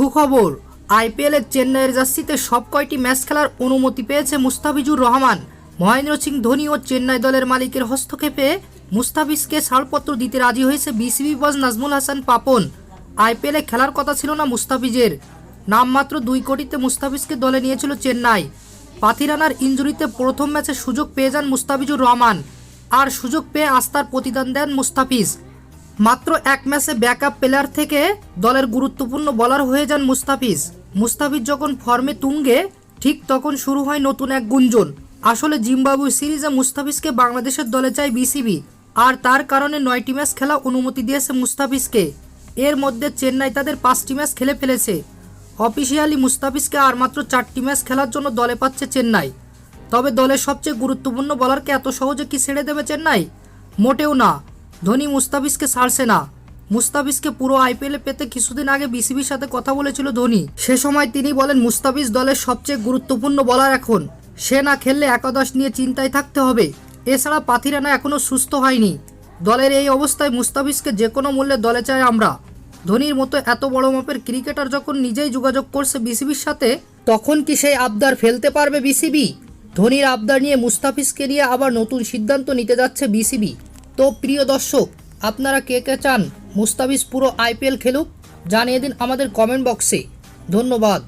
সুখবর আইপিএলের চেন্নাইয়ের জার্সিতে সব কয়টি ম্যাচ খেলার অনুমতি পেয়েছে মুস্তাফিজুর রহমান। মহেন্দ্র সিং ধোনি ও চেন্নাই দলের মালিকের হস্তক্ষেপে মুস্তাফিজকে ছাড়পত্র দিতে রাজি হয়েছে বিসিবি বস নাজমুল হাসান পাপন। আইপিএলে খেলার কথা ছিল না মুস্তাফিজের। নামমাত্র দুই কোটিতে মুস্তাফিজকে দলে নিয়েছিল চেন্নাই। পাথিরানার ইঞ্জুরিতে প্রথম ম্যাচে সুযোগ পেয়ে যান মুস্তাফিজুর রহমান। আর সুযোগ পেয়ে আস্থার প্রতিদান দেন মুস্তাফিজ। মাত্র এক ম্যাচে ব্যাকআপ প্লেয়ার থেকে দলের গুরুত্বপূর্ণ বলার হয়ে যান মুস্তাফিজ। মুস্তাফিজ যখন ফর্মে তুঙ্গে, ঠিক তখন শুরু হয় নতুন এক গুঞ্জন। আসলে জিম্বাবু সিরিজে মুস্তাফিজকে বাংলাদেশের দলে চায় বিসিবি, আর তার কারণে নয়টি ম্যাচ খেলা অনুমতি দিয়েছে মুস্তাফিজকে। এর মধ্যে চেন্নাই তাদের পাঁচটি ম্যাচ খেলে ফেলেছে। অফিসিয়ালি মুস্তাফিজকে আর মাত্র চারটি ম্যাচ খেলার জন্য দলে পাচ্ছে চেন্নাই। তবে দলের সবচেয়ে গুরুত্বপূর্ণ বলারকে এত সহজে কি ছেড়ে দেবে চেন্নাই? মোটেও না। ধোনি মুস্তাফিজকে ছাড়ছে না। মুস্তাফিজকে পুরো আইপিএলে পেতে কিছুদিন আগে বিসিবির সাথে কথা বলেছিল ধোনি। সে সময় তিনি বলেন, মুস্তাফিজ দলের সবচেয়ে গুরুত্বপূর্ণ বলার এখন। সে না খেললে একাদশ নিয়ে চিন্তায় থাকতে হবে। এছাড়া পাথিরানা এখনও সুস্থ হয়নি। দলের এই অবস্থায় মুস্তাফিজকে যে কোনো মূল্যে দলে চাই আমরা। ধোনির মতো এত বড় মাপের ক্রিকেটার যখন নিজেই যোগাযোগ করছে বিসিবির সাথে, তখন কি সেই আবদার ফেলতে পারবে বিসিবি? ধোনির আবদার নিয়ে মুস্তাফিজকে নিয়ে আবার নতুন সিদ্ধান্ত নিতে যাচ্ছে বিসিবি। তো প্রিয় দর্শক, আপনারা কে কে চান মুস্তাফিজ পুরো আইপিএল খেলুক জানিয়ে দিন আমাদের কমেন্ট বক্সে ধন্যবাদ।